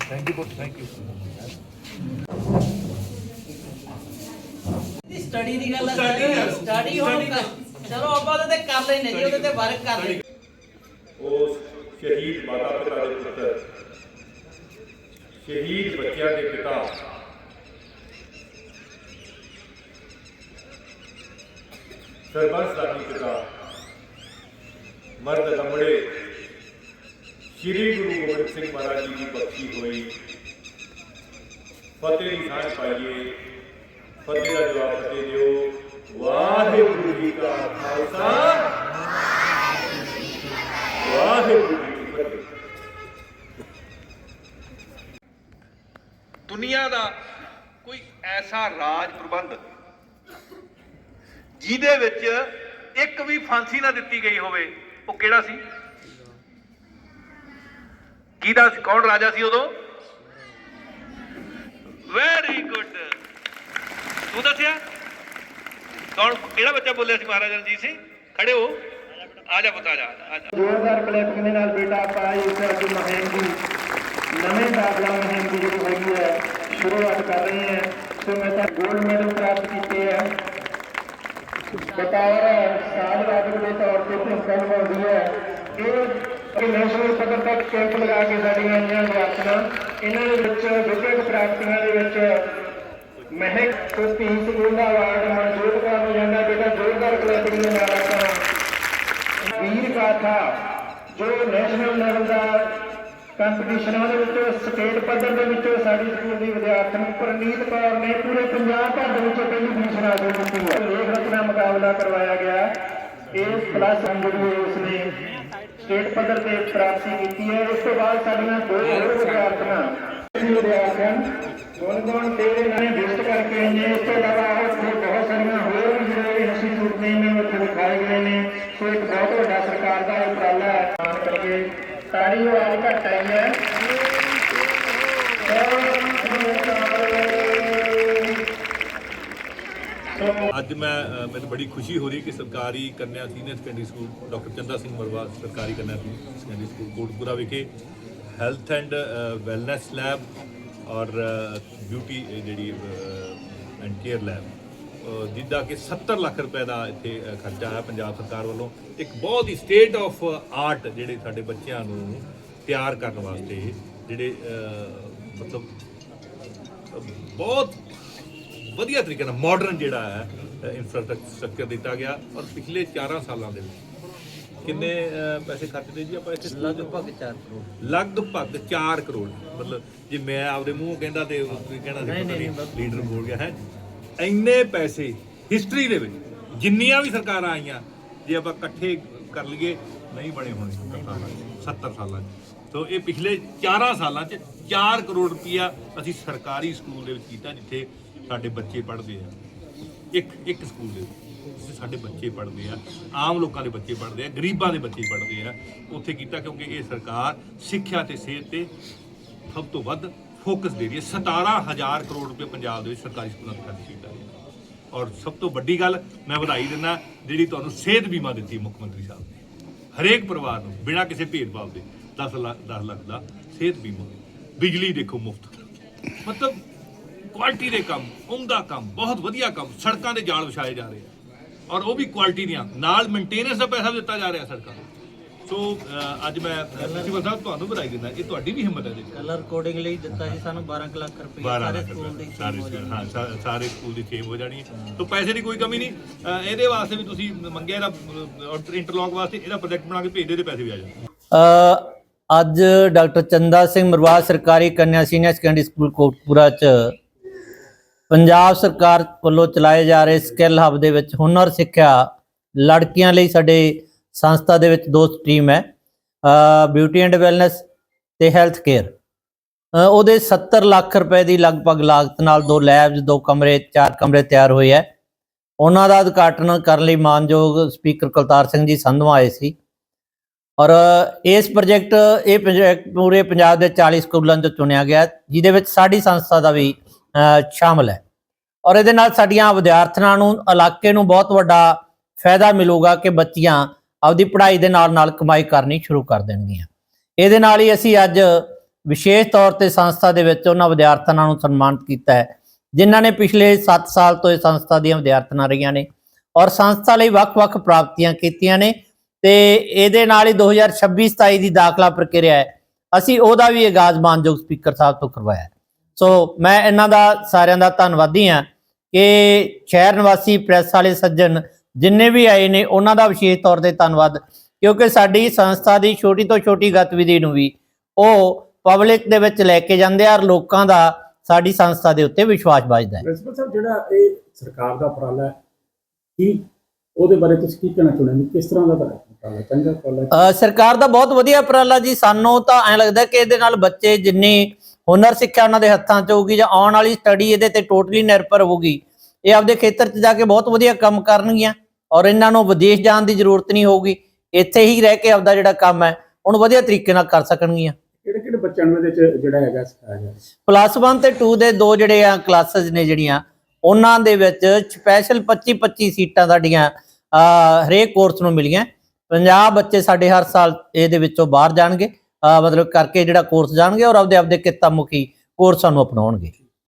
Thank you study ਦੀ ਗੱਲ Study ਹੈ। ਸਟੱਡੀ ਹੁਣ Study ਕਰ- ਚਲੋ ਆਪਾਂ ਉਹਦੇ ਤੇ ਕਰ ਲੈਨੇ ਜੀ ਉਹਦੇ ਤੇ ਵਰਕ ਕਰ ਲੈਨੇ ਉਸ ਸ਼ਹੀਦ ਮਾਤਾ ਪਿਤਾ ਦੇ ਪੁੱਤਰ ਸ਼ਹੀਦ ਬੱਚਿਆਂ ਦੇ ਪਿਤਾ ਸਰਬੰਸ ਸਾਡੀ ਪਿਤਾ ਮਰਦ ਲੰਬੜੇ ਸ੍ਰੀ ਗੁਰੂ ਗੋਬਿੰਦ ਸਿੰਘ ਮਹਾਰਾਜ ਜੀ ਦੀ ਬਖਸ਼ੀ ਹੋਈ। ਫਤਿਹ ਦੀ ਸਾਂਝ ਪਾਈਏ। ਫਤਿਹ ਦਾ ਜਵਾਬ ਫਤਿਹ ਦਿਓ। ਵਾਹਿਗੁਰੂ ਜੀ ਕਾ ਖਾਲਸਾ। ਵਾਹਿਗੁਰੂ ਜੀ ਕੀ ਫਤਿਹ। ਦੁਨੀਆ ਦਾ ਕੋਈ ਐਸਾ ਰਾਜ ਪ੍ਰਬੰਧ ਜਿਹਦੇ ਵਿੱਚ ਇੱਕ ਵੀ ਫਾਂਸੀ ਨਾ ਦਿੱਤੀ ਗਈ ਹੋਵੇ, ਉਹ ਕਿਹੜਾ ਸੀ? ਕਿਹਦਾ ਕੌਣ ਰਾਜਾ ਸੀ ਉਦੋਂ? ਵੈਰੀ ਗੁੱਡ ਤੂੰ ਦੱਸਿਆ? ਕੌਣ, ਕਿਹੜਾ ਬੱਚਾ ਬੋਲਿਆ ਸੀ ਮਹਾਰਾਜਾ ਰਣਜੀਤ ਸਿੰਘ? ਖੜੇ ਹੋ। ਆ ਜਾ ਪੁੱਤ ਜਾ, ਆ ਜਾ ਜ਼ੋਰਦਾਰ ਕਲੈਪਿੰਗ ਦੇ ਨਾਲ ਬੇਟਾ ਆਪਾਂ ਇਸ ਅੱਜ ਮੁਹਿੰਮ ਦੀ ਨਵੇਂ ਦਾਖਲਾ ਮੁਹਿੰਮ ਦੀ ਜਿਹੜੀ ਹੈਗੀ ਹੈ, ਸ਼ੁਰੂਆਤ ਕਰ ਰਹੇ ਹਾਂ। ਸੋ ਮੈਂ ਤਾਂ 골ਡ ਮੈਡਲ ਪ੍ਰਾਪਤ ਕੀਤੇ ਹੈ। ਬਤੌਰ ਸਾਲ ਰਾਜਕ ਦੇ ਤੌਰ ਤੇ ਭੂਮਿਕਾ ਨਿਭਾਉਂਦੀ ਹੈ। ਇਹ ਨੈਸ਼ਨਲ ਪੱਧਰ ਤੱਕ ਕੈਂਪ ਲਗਾ ਕੇ ਸਾਡੀਆਂ ਇੰਨੀਆਂ ਵਿਦਿਆਰਥਣਾਂ ਇਹਨਾਂ ਦੇ ਵਿੱਚ ਵਿਦਿਅਕ ਪ੍ਰਾਪਤੀਆਂ ਦੇ ਵਿੱਚ ਮਹਿਕ ਤੋਂ ਧੀ ਸਕੂਲ ਦਾ ਅਵਾਰਡ ਮਨਜ਼ੂਰ ਕਰਨ ਜਾਂਦਾ ਬੇਟਾ ਜ਼ੋਰਦਾਰ ਕਲੈਪਿੰਗ ਦੇ ਨਾਲ ਆਪਾਂ ਵੀਰ ਗਾਥਾ, ਜੋ ਨੈਸ਼ਨਲ ਲੈਵਲ ਦਾ ਕੰਪੀਟੀਸ਼ਨਾਂ ਦੇ ਵਿੱਚ ਸਟੇਟ ਪੱਧਰ ਦੇ ਵਿੱਚ ਸਾਡੀ ਸਕੂਲ ਦੀ ਵਿਦਿਆਰਥਣ ਪ੍ਰਨੀਤ ਕੌਰ ਨੇ ਪੂਰੇ ਪੰਜਾਬ ਭਰ ਦੇ ਵਿੱਚ ਪਹਿਲੀ ਪੋਜੀਸ਼ਨ ਹਾਸਲ ਕੀਤੀ ਹੈ। ਲੇਖ ਰਚਨਾ ਮੁਕਾਬਲਾ ਕਰਵਾਇਆ ਗਿਆ। ਇਸ ਪਲੱਸ ਜਿਹੜੀ ਉਸਨੇ ਸਟੇਟ ਪੱਧਰ ਤੇ ਪ੍ਰਾਪਤੀ ਕੀਤੀ ਹੈ। ਇਸ ਤੋਂ ਬਾਅਦ ਸਾਡੀਆਂ ਦੋ ਹੋਰ ਵਿਦਿਆਰਥਣਾਂ ਵਿਦਿਆਰਥਣ ਗੁਣ ਗੁਣ ਤੇਰੇ ਨਾਲ ਵਿਜ਼ਿਟ ਕਰਕੇ ਨੇ ਇਸ ਤੋਂ ਇਲਾਵਾ ਹੋਰ ਬਹੁਤ ਸਾਰੀਆਂ ਹੋਰ ਵੀ ਜਿਹੜੇ ਅਸੀਂ ਨੇ ਨੇ ਉੱਥੇ ਦਿਖਾਏ ਗਏ ਨੇ। ਸੋ ਇੱਕ ਬਹੁਤ ਵੱਡਾ ਸਰਕਾਰ ਦਾ ਉਪਰਾਲਾ ਹੈ। ਕਰਕੇ ਤਾੜੀ ਆਵਾਜ਼ ਘੱਟ ਆਈ ਹੈ। ਅੱਜ ਮੈਂ ਮੈਨੂੰ ਬੜੀ ਖੁਸ਼ੀ ਹੋ ਰਹੀ ਕਿ ਸਰਕਾਰੀ ਕੰਨਿਆ senior secondary school doctor Chanda Singh Marwah ਸਰਕਾਰੀ ਕੰਨਿਆ ਸੈਕੰਡਰੀ ਸਕੂਲ ਕੋਟਪੁਰਾ ਵਿਖੇ ਹੈਲਥ ਐਂਡ ਵੈਲਨੈਸ ਲੈਬ ਔਰ ਬਿਊਟੀ ਜਿਹੜੀ ਐਂਡ ਕੇਅਰ ਲੈਬ। ਜਿੱਦਾਂ ਕਿ 70 ਲੱਖ ਰੁਪਏ ਦਾ ਇੱਥੇ ਖਰਚਾ ਹੈ ਪੰਜਾਬ ਸਰਕਾਰ ਵੱਲੋਂ। ਇੱਕ ਬਹੁਤ ਹੀ ਸਟੇਟ ਆਫ ਆਰਟ ਜਿਹੜੇ ਸਾਡੇ ਬੱਚਿਆਂ ਨੂੰ ਤਿਆਰ ਕਰਨ ਵਾਸਤੇ, ਜਿਹੜੇ ਮਤਲਬ ਬਹੁਤ ਵਧੀਆ ਤਰੀਕੇ ਨਾਲ ਮਾਡਰਨ ਜਿਹੜਾ ਹੈ ਇਨਫਰਾਸਟ੍ਰਕਚਰ ਦਿੱਤਾ ਗਿਆ ਔਰ ਪਿਛਲੇ 4 ਸਾਲਾਂ ਦੇ ਵਿੱਚ। ਕਿੰਨੇ ਪੈਸੇ ਖਰਚਦੇ ਜੀ ਆਪਾਂ ਇੱਥੇ ਲਗਭਗ 4 ਕਰੋੜ। ਲਗਭਗ 4 ਕਰੋੜ। ਮਤਲਬ ਜੇ ਮੈਂ ਆਪਦੇ ਮੂੰਹੋਂ ਕਹਿੰਦਾ ਤੇ ਤੁਸੀਂ ਕਹਿਣਾ ਸੀ ਲੀਡਰ ਬੋਲ ਗਿਆ ਹੈ? ਇੰਨੇ ਪੈਸੇ ਹਿਸਟਰੀ ਦੇ ਵਿੱਚ ਜਿੰਨੀਆਂ ਵੀ ਸਰਕਾਰਾਂ ਆਈਆਂ ਜੇ ਆਪਾਂ ਇਕੱਠੇ ਕਰ ਲਈਏ ਨਹੀਂ ਬਣੇ ਹੋਣੇ 70 ਸਾਲਾਂ 'ਚ 70 ਸਾਲਾਂ 'ਚ ਸੋ ਇਹ ਪਿਛਲੇ 4 ਸਾਲਾਂ 'ਚ 4 ਕਰੋੜ ਰੁਪਇਆ ਅਸੀਂ ਸਰਕਾਰੀ ਸਕੂਲ ਦੇ ਵਿੱਚ ਕੀਤਾ ਜਿੱਥੇ ਸਾਡੇ ਬੱਚੇ ਪੜ੍ਹਦੇ ਆ। ਇੱਕ ਇੱਕ ਸਕੂਲ ਦੇ ਵਿੱਚ ਸਾਡੇ ਬੱਚੇ ਪੜ੍ਹਦੇ ਆ, ਆਮ ਲੋਕਾਂ ਦੇ ਬੱਚੇ ਪੜ੍ਹਦੇ ਆ, ਗਰੀਬਾਂ ਦੇ ਬੱਚੇ ਪੜ੍ਹਦੇ ਆ, ਉੱਥੇ ਕੀਤਾ ਕਿਉਂਕਿ ਇਹ ਸਰਕਾਰ ਸਿੱਖਿਆ ਤੇ ਸਿਹਤ ਤੇ ਸਭ ਤੋਂ ਵੱਧ ਫੋਕਸ ਦੇ ਰਹੀ ਹੈ। 17000 ਕਰੋੜ ਰੁਪਏ ਪੰਜਾਬ ਦੇ ਵਿੱਚ ਸਰਕਾਰੀ ਸਕੂਲਾਂ ਤੇ ਖਰਚ ਕੀਤਾ ਗਿਆ। ਔਰ ਸਭ ਤੋਂ ਵੱਡੀ ਗੱਲ ਮੈਂ ਵਧਾਈ ਦਿੰਦਾ, ਜਿਹੜੀ ਤੁਹਾਨੂੰ ਸਿਹਤ ਬੀਮਾ ਦਿੱਤੀ ਮੁੱਖ ਮੰਤਰੀ ਸਾਹਿਬ ਨੇ। ਹਰੇਕ ਪਰਿਵਾਰ ਨੂੰ ਬਿਨਾਂ ਕਿਸੇ ਭੇਦਭਾਵ ਦੇ 10 ਲੱਖ 10 ਲੱਖ ਦਾ ਸਿਹਤ ਬੀਮਾ। ਬਿਜਲੀ ਦੇਖੋ ਮੁਫਤ। ਮਤਲਬ ਕੁਆਲਿਟੀ ਦੇ ਕੰਮ ਉਮਦਾ ਕੰਮ ਬਹੁਤ ਵਧੀਆ ਕੰਮ ਸੜਕਾਂ ਦੇ ਜਾਲ ਵਿਛਾਏ ਜਾ ਰਹੇ ਆ। ਔਰ ਉਹ ਵੀ ਕੁਆਲਿਟੀ ਦੀਆਂ। ਨਾਲ ਮੇਨਟੇਨੈਂਸ ਦਾ ਪੈਸਾ ਦਿੱਤਾ ਜਾ ਰਿਹਾ ਸੜਕਾਂ ਨੂੰ। ਸੋ ਅੱਜ ਮੈਂ ਪ੍ਰਿੰਸੀਪਲ ਸਾਹਿਬ ਤੁਹਾਨੂੰ ਵਧਾਈ ਦਿੰਦਾ। ਇਹ ਤੁਹਾਡੀ ਵੀ ਹਿੰਮਤ ਹੈ ਜੀ ਕਲਰ ਕੋਡਿੰਗ ਲਈ ਦਿੱਤਾ ਜੀ ਸਾਨੂੰ 12 ਕੁ ਲੱਖ ਰੁਪਏ। 12 ਸਾਰੇ ਸਕੂਲ ਦੇ। ਸਾਰੇ ਹਾਂ ਸਾ- ਸਾਰੇ ਸਕੂਲ ਦੀ ਸੇਮ ਹੋ ਜਾਣੀ ਹੈ। ਤੋਂ ਪੈਸੇ ਦੀ ਕੋਈ ਕਮੀ ਨਹੀਂ। ਇਹਦੇ ਵਾਸਤੇ ਵੀ ਤੁਸੀਂ ਮੰਗਿਆ ਇਹਦਾ ਇੰਟਰਲੌਕ ਵਾਸਤੇ ਇਹਦਾ ਪ੍ਰੋਜੈਕਟ ਬਣਾ ਕੇ ਭੇਜ ਦੇ ਤੇ ਪੈਸੇ ਵੀ ਆ ਜਾਣਗੇ ਅੱਜ ਡਾਕਟਰ ਚੰਦਾ ਸਿੰਘ ਮਰਵਾਜ ਸਰਕਾਰੀ ਕੰਨਿਆ ਸੀਨੀਅਰ ਸੈਕੰਡਰੀ ਸਕੂਲ ਕੋਟਪੁਰਾ ਚ ਪੰਜਾਬ ਸਰਕਾਰ ਵੱਲੋਂ ਚਲਾਏ ਜਾ ਰਹੇ ਸਕਿੱਲ ਹੱਬ ਦੇ ਵਿੱਚ ਹੁਨਰ, ਸਿੱਖਿਆ ਲੜਕੀਆਂ ਲਈ ਸਾਡੇ ਸੰਸਥਾ ਦੇ ਵਿੱਚ ਦੋ ਸਟਰੀਮ ਹੈ ਬਿਊਟੀ ਐਂਡ ਵੈਲਨੈਸ ਤੇ ਹੈਲਥ ਕੇਅਰ ਉਹਦੇ 70 ਲੱਖ ਰੁਪਏ ਦੀ ਲਗਭਗ ਲਾਗਤ ਨਾਲ ਦੋ ਲੈਬਸ ਦੋ ਕਮਰੇ, ਚਾਰ ਕਮਰੇ ਤਿਆਰ ਹੋਏ ਹੈ। ਉਹਨਾਂ ਦਾ ਉਦਘਾਟਨ ਕਰਨ ਲਈ ਮਾਨਯੋਗ ਸਪੀਕਰ ਕੁਲਤਾਰ ਸਿੰਘ ਜੀ ਸੰਧਵਾ ਆਏ ਸੀ। ਔਰ ਇਸ ਪ੍ਰੋਜੈਕਟ ਇਹ ਪ੍ਰੋਜੈਕਟ ਪੂਰੇ ਪੰਜਾਬ ਦੇ 40 ਸਕੂਲਾਂ ਤੋਂ ਚੁਣਿਆ ਗਿਆ ਜਿਹਦੇ ਵਿੱਚ ਸਾਡੀ ਸੰਸਥਾ ਦਾ ਵੀ ਸ਼ਾਮਲ ਹੈ। ਔਰ ਇਹਦੇ ਨਾਲ ਸਾਡੀਆਂ ਵਿਦਿਆਰਥਣਾਂ ਨੂੰ, ਇਲਾਕੇ ਨੂੰ ਬਹੁਤ ਵੱਡਾ ਫਾਇਦਾ ਮਿਲੂਗਾ ਕਿ ਬੱਚੀਆਂ ਆਪਦੀ ਪੜ੍ਹਾਈ ਦੇ ਨਾਲ ਨਾਲ ਕਮਾਈ ਕਰਨੀ ਸ਼ੁਰੂ ਕਰ ਦੇਣਗੀਆਂ। ਇਹਦੇ ਨਾਲ ਹੀ ਅਸੀਂ ਅੱਜ ਵਿਸ਼ੇਸ਼ ਤੌਰ ਤੇ ਸੰਸਥਾ ਦੇ ਵਿੱਚ ਉਹਨਾਂ ਵਿਦਿਆਰਥਣਾਂ ਨੂੰ ਸਨਮਾਨਿਤ ਕੀਤਾ ਹੈ, ਜਿਨ੍ਹਾਂ ਨੇ ਪਿਛਲੇ 7 ਸਾਲ ਤੋਂ ਇਹ ਸੰਸਥਾ ਦੀਆਂ ਵਿਦਿਆਰਥਣਾਂ ਰਹੀਆਂ ਨੇ ਔਰ ਸੰਸਥਾ ਲਈ ਵੱਖ-ਵੱਖ ਪ੍ਰਾਪਤੀਆਂ ਕੀਤੀਆਂ ਨੇ ਤੇ ਇਹਦੇ ਨਾਲ ਹੀ 2026-27 ਦੀ ਦਾਖਲਾ ਪ੍ਰਕਿਰਿਆ ਹੈ। ਅਸੀਂ ਉਹਦਾ ਵੀ ਆਗਾਜ਼ ਮਾਨਯੋਗ ਸਪੀਕਰ ਸਾਹਿਬ ਤੋਂ ਕਰਵਾਇਆ ਸੋ ਮੈਂ ਇਹਨਾਂ ਦਾ ਸਾਰਿਆਂ ਦਾ ਧੰਨਵਾਦੀ ਹਾਂ ਕਿ ਸ਼ਹਿਰ ਨਿਵਾਸੀ ਪ੍ਰੈਸ ਵਾਲੇ ਸੱਜਣ ਜਿੰਨੇ ਵੀ ਆਏ ਨੇ ਉਹਨਾਂ ਦਾ ਵਿਸ਼ੇਸ਼ ਤੌਰ ਤੇ ਧੰਨਵਾਦ। ਕਿਉਂਕਿ ਸਾਡੀ ਸੰਸਥਾ ਦੀ ਛੋਟੀ ਤੋਂ ਛੋਟੀ ਗਤੀਵਿਧੀ ਨੂੰ ਵੀ ਉਹ ਪਬਲਿਕ ਦੇ ਵਿੱਚ ਲੈ ਕੇ ਜਾਂਦੇ ਆ ਔਰ ਲੋਕਾਂ ਦਾ ਸਾਡੀ ਸੰਸਥਾ ਦੇ ਉੱਤੇ ਵਿਸ਼ਵਾਸ ਵੱਜਦਾ ਹੈ। ਪ੍ਰਿੰਸੀਪਲ ਸਾਹਿਬ ਜਿਹੜਾ ਇਹ ਸਰਕਾਰ ਦਾ ਉਪਰਾਲਾ ਹੈ ਕੀ ਉਹਦੇ ਬਾਰੇ ਤੁਸੀਂ ਕੀ ਕਹਿਣਾ ਚਾਹੁੰਦੇ ਹੋ? ਕਿਸ ਤਰ੍ਹਾਂ ਦਾ ਉਪਰਾਲਾ? ਚੰਗਾ ਉਪਰਾਲਾ ਸਰਕਾਰ ਦਾ ਬਹੁਤ ਵਧੀਆ ਉਪਰਾਲਾ ਜੀ। ਸਾਨੂੰ ਤਾਂ ਐਂ ਲੱਗਦਾ ਕਿ ਇਹਦੇ ਨਾਲ ਬੱਚੇ ਜਿੰਨੀ ਹੁਨਰ ਸਿੱਖਿਆ ਉਹਨਾਂ ਦੇ ਹੱਥਾਂ 'ਚ ਹੋਊਗੀ ਜਾਂ ਆਉਣ ਵਾਲੀ ਸਟੱਡੀ ਇਹਦੇ ਤੇ ਟੋਟਲੀ ਨਿਰਭਰ ਹੋਊਗੀ। ਇਹ ਆਪਦੇ ਖੇਤਰ 'ਚ ਜਾ ਕੇ ਬਹੁਤ ਵਧੀਆ ਕੰਮ ਕਰਨਗੀਆਂ ਔਰ ਇਹਨਾਂ ਨੂੰ ਵਿਦੇਸ਼ ਜਾਣ ਦੀ ਜ਼ਰੂਰਤ ਨਹੀਂ ਹੋਊਗੀ। ਇੱਥੇ ਹੀ ਰਹਿ ਕੇ ਆਪਦਾ ਜਿਹੜਾ ਕੰਮ ਹੈ ਉਹਨੂੰ ਵਧੀਆ ਤਰੀਕੇ ਨਾਲ ਕਰ ਸਕਣਗੀਆਂ। ਕਿਹੜੇ ਕਿਹੜੇ ਬੱਚਿਆਂ ਨੂੰ ਇਹਦੇ ਚ ਜਿਹੜਾ ਹੈਗਾ ਸਿਖਾਇਆ ਪਲੱਸ 1 ਤੇ 2 ਦੇ ਦੋ ਜਿਹੜੇ ਆ ਕਲਾਸਿਸ ਨੇ ਜਿਹੜੀਆਂ ਉਹਨਾਂ ਦੇ ਵਿੱਚ ਸਪੈਸ਼ਲ 25 25 ਸੀਟਾਂ ਸਾਡੀਆਂ ਹਰੇਕ ਕੋਰਸ ਨੂੰ ਮਿਲੀਆਂ। 50 ਬੱਚੇ ਸਾਡੇ ਹਰ ਸਾਲ ਇਹਦੇ ਵਿੱਚੋਂ ਬਾਹਰ ਜਾਣਗੇ। ਮਤਲਬ ਕਰਕੇ ਜਿਹੜਾ ਕੋਰਸ ਜਾਣਗੇ ਔਰ ਆਪਦੇ ਆਪਦੇ ਕਿੱਤਾ ਮੁਖੀ ਕੋਰਸਾਂ ਨੂੰ ਅਪਣਾਉਣਗੇ।